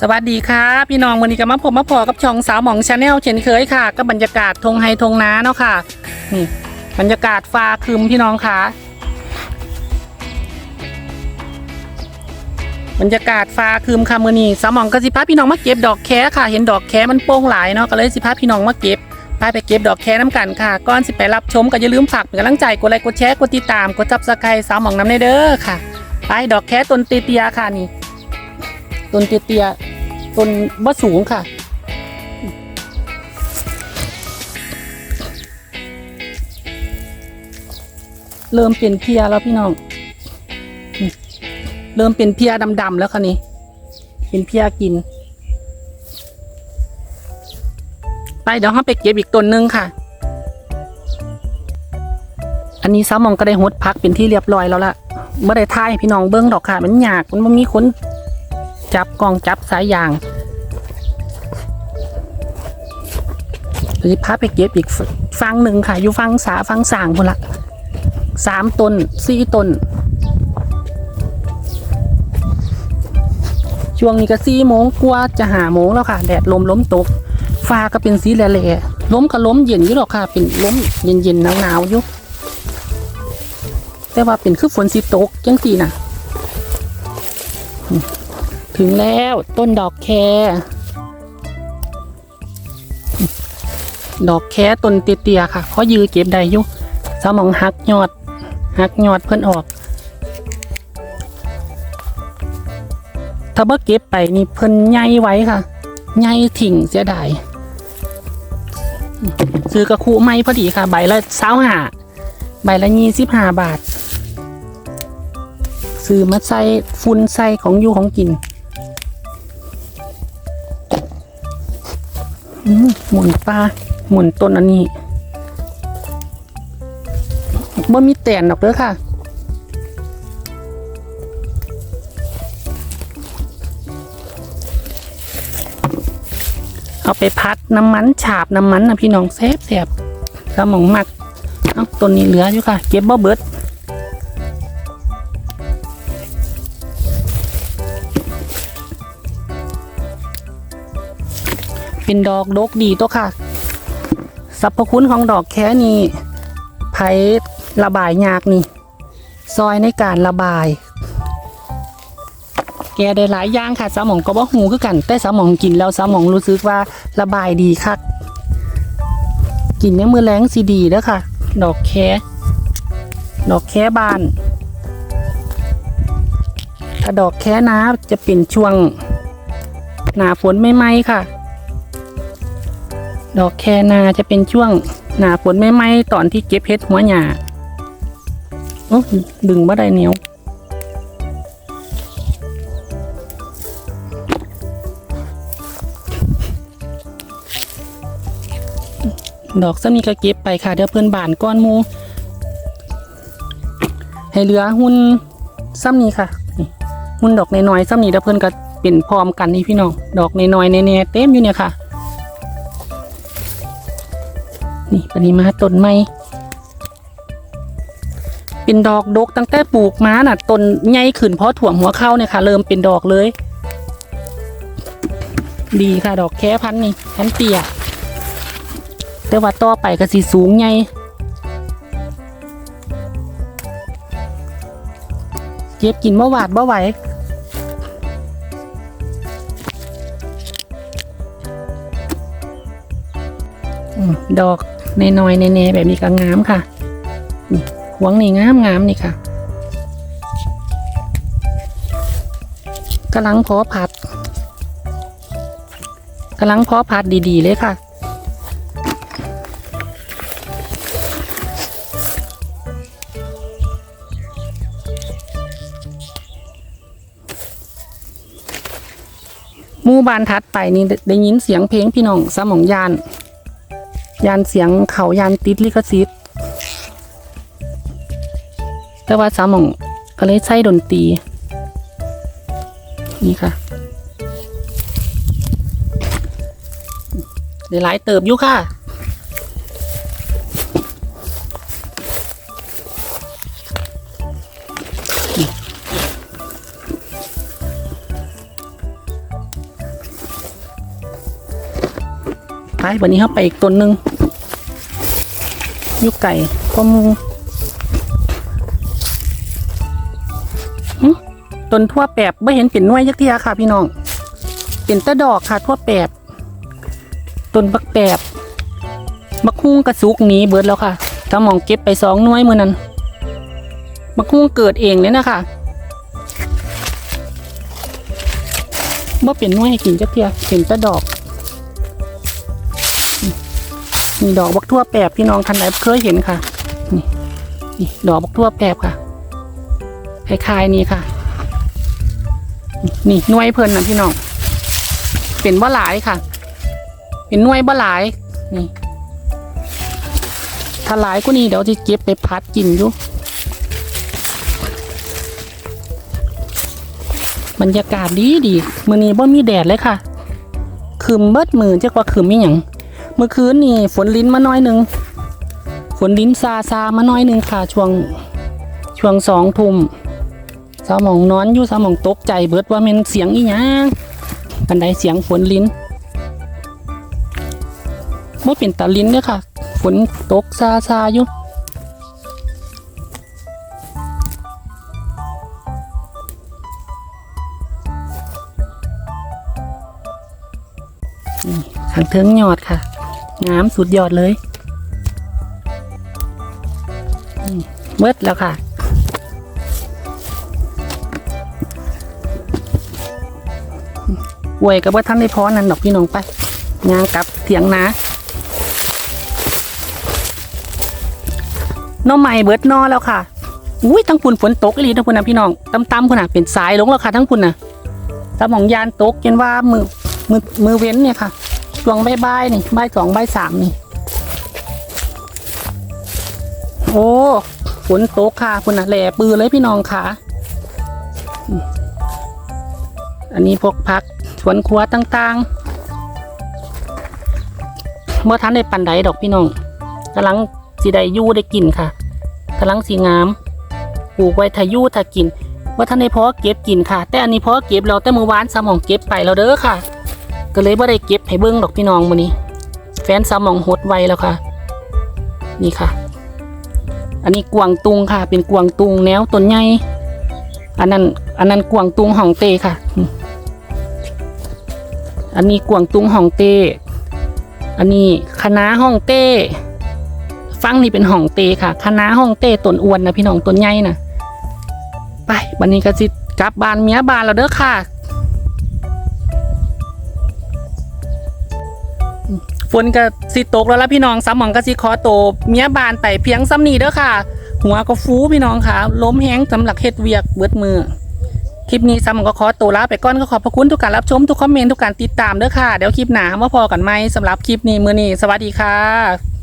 สวัสดีค่ะพี่น้องวันนี้ก็มาพบมาพอกับช่องสาวหมองชาแนลเช่นเคยค่ะก็บรรยากาศทงไฮทงน้าเนาะค่ะนี่บรรยากาศฟ้าครึมพี่น้องค่ะ บรรยากาศฟ้าครึมค่ะมือนี้สาวหมองก็สิพาพี่น้องมาเก็บดอกแคค่ะ เห็นดอกแคมันโป่งหลายเนาะก็เลยสิพาพี่น้องมาเก็บพาไปเก็บดอกแคน้ำกันค่ะก่อนสิไปรับชมก็อย่าลืมฝากเป็นกำลังใจกดไลค์กดแชร์กดติดตามกดซับสไครต์สาวหมองน้ำในเด้อค่ะ ไปดอกแคต้นเตียค่ะนี่ต้นเตีย ต้นบ่สูงค่ะ เริ่มเป็นเพียแล้วพี่น้อง เริ่มเป็นเพียดำๆแล้วค่ะนี่เป็นเพียกิน ไปเดี๋ยวเราไปเก็บอีกต้นหนึงค่ะ อันนี้สาวหมองก็ได้หดพักเป็นที่เรียบร้อยแล้วล่ะเมื่อได้ทายพี่น้องเบิ้งดอกค่ะ มันหยากมันมีคน จับกองจับสายยางเดี๋ยวจะพาไปเก็บอีกฟังหนึ่งค่ะ อยู่ฟังสาฟังสางพุ่นละสามตนสี่ตนช่วงนี้ก็สี่โมงกว่าจะหาโมงแล้วค่ะ แดดลมล้มตกฟ้าก็เป็นสีแหล่ๆล้มก็ล้มเย็นอยู่หรอกค่ะ เป็นล้มเย็นๆหนาวๆอยู่แต่ว่าเป็นคือฝนสีตกจังสีน่ะ ถึงแล้วต้นดอกแค ดอกแคต้นเตี้ยๆค่ะเพราะยือเก็บได้อยู่สมองหักยอดหักยอดเพิ่นออก ถ้าบ่เก็บไปนี่เพิ่นใหญ่ไว้ค่ะใหญ่ถิ่งเสียดายซื้อกระคูไม้พอดีค่ะ ใบละเศร้าหาใบละยี่สิบห้าบาทซื้อมาใส่ฟุนใส่ของอยู่ของกิน หมุนปลาหมุนต้นอันนี้บ่มีแตนดอกเด้อค่ะ เอาไปพัดน้ำมันฉาบน้ำมันนะพี่น้องแซ่บแซ่บสมองมักเอาต้นนี้เหลืออยู่ค่ะ เก็บบ่เบิด เป็นดอกดกดีตัวค่ะสรรพคุณของดอกแค่นี้ไผ่ระบายยากนี่ ซอยในการระบาย แกได้หลายอย่างค่ะสมองก็บ่หูคือกัน แต่สมองกินแล้วสมองรู้สึกว่าระบายดีคักกินในมือแรงสีดีเด้อค่ะ ดอกแคดอกแคบาน ถ้าดอกแคนะจะเป็นช่วงหนาฝนไม่ไหมค่ะ ดอกแคนาจะเป็นช่วงหนาฝนไม่ไหมตอนที่เก็บเพชรหัวหญ้าโอ้ดึงบ่ได้เหนียวดอกซ้ำนี้ก็เก็บไปค่ะ เดี๋ยวเพื่อนบานก้อนมู ให้เหลือหุ่นซ้ำนี้ค่ะหุ่นดอกน้อยๆซ้ำนี้เดี๋ยวเพื่อนก็เป็นพร้อมกันนี่พี่น้อง ดอกน้อยๆแน่ๆเต็มอยู่เนี่ยค่ะ นี่ปริมาต้นไม้เป็นดอกดกตั้งแต่ปลูกมาน่ะต้นใหญ่ขึ้นเพราะถ่วงหัวเข้าเนี่ยค่ะ เริ่มเป็นดอกเลย ดีค่ะ ดอกแค่พันนี่พันเตี้ยแต่ว่าต่อไปก็สิสูงไงเก็บกินบ่หวาดบ่อไหวดอก นน้อยๆแน่ๆแบบนี้ก็งามค่ะนี่หวงนี่งามงามนี่ค่ะกำลังเพอพัดกำลังเพอพัดดีๆเลยค่ะมู่บ้านทัดไปนี่ได้ยินเสียงเพลงพี่น้องสมองยาน ยานเสียงเขายานติดลิขสิทธิ์แต่ว่าสามองก็เลยใช้ดนตรี นี่ค่ะเดี๋ยวหลายเติบอยู่ค่ะ วันนี้เขาไปอีกต้นหนึ่งยุกไก่ก็มูหึต้นทั่วแปบไม่เห็นเป็นน่วยยักเทียค่ะ พี่น้อง เป็นตะดอกค่ะทั่วแปบต้นบักแปบบักฮุ้งกระสุกหนีเบิดแล้วค่ะตามองเก็บไปสองน่วยเมือนั้นบักฮุ้งเกิดเองเลยนะคะบ่เป็นน่วยให้กินจักเทียเป็นตะดอก นี่ดอกบักทั่วแปบพี่น้องท่านใดเคยเห็นค่ะนี่นี่ดอกบักทั่วแปบค่ะคล้ายๆนี่ค่ะ นี่น่วยเพลินนะพี่น้องเป็นบ่หลายค่ะ เป็นน่วยบ่หลายนี่ถ้าหลายก็นี่เดี๋ยวจะเก็บไปพัดกินอยู่บรรยากาศดีดีมือนี้บ่มีแดดเลยค่ะคืมเบิดมือเจักว่าคืมมีหยัง เมื่อคืนนี่ฝนลิ้นมาน้อยหนึ่งฝนลิ้นซาซามาน้อยหนึ่งค่ะ ช่วงช่วงสองทุ่มสาหมองนอนอยู่สาหมองตกใจเบิดว่ามันเสียงอีหยังปันไดเสียงฝนลิ้นไม่เป็นตาลิ้นเด้อค่ะ ฝนตกซาซาอยู่ขังเทิงยอดค่ะ งามสุดยอดเลยอืมเบิดแล้วค่ะ อวยกับว่าท่านได้พอนั่นดอกพี่น้องไปงานกลับเถียงนาหน้องใหม่เบิดนอแล้วค่ะ อุ้ยทั้งปุ่นฝนตกอีหลีทั้งปุ่นนะพี่น้องตั้มๆพุ่นนะเป็นสายลงแล้วค่ะทั้งปุ่นนะตาหมองยานตกจนว่ามือมือมือเว้นเนี่ยค่ะ ช่วงใบ่ายๆนี่ใบสองใบสามนี่ โอ้ฝนตกค่ะคุณน่ะแหล่ปือเลยพี่น้องค่ะ อันนี้พวกพักสวนครัวต่างๆเมื่อทันได้ปันไดดอกพี่น้องกำลังสีไดยู่ได้กินค่ะกำลังสีงามปลูกไว้ทายุถ้ากินว่าท่านได้เพาะเก็บกินค่ะ แต่อันนี้เพาะเก็บเราแต่เมื่อวานสมองเก็บไปแล้วเด้อค่ะ ก็เลยว่าได้เก็บให้เบิ้งดอกพี่น้องมื้อนี้ แฟนสมองหดไวแล้วค่ะ นี่ค่ะ อันนี้กวางตุงค่ะ เป็นกวางตุงแนวต้นใหญ่อันนั้นอันนั้นกวางตุงห่องเตค่ะ อันนี้กวางตุงห่องเต อันนี้คะน้าห่องเต้ฟังนี่เป็นห่องเตค่ะคะน้าห่องเต้ต้นอ้วนนะพี่น้องต้นใหญ่นะไปวันนี้ก็สิกลับบ้านเมียบ้านแล้วเด้อค่ะ ฝนก็สิตกแล้วล่ะพี่น้องสามหมองก็สิขอโตวเมียบานไต่เพียงซ้ำนี่เด้อค่ะ หัวก็ฟูพี่น้องค่ะ ล้มแห้งสำหรับเฮ็ดเวียกเบิดมือคลิปนี้สามหมองก็ขอตัวลาไปก่อนก็ขอบพระคุณทุกการรับชมทุกคอมเมนต์ทุกการติดตามเด้อค่ะเดี๋ยวคลิปหน้ามาพอกันไหมสำหรับคลิปนี้มือนี้สวัสดีค่ะ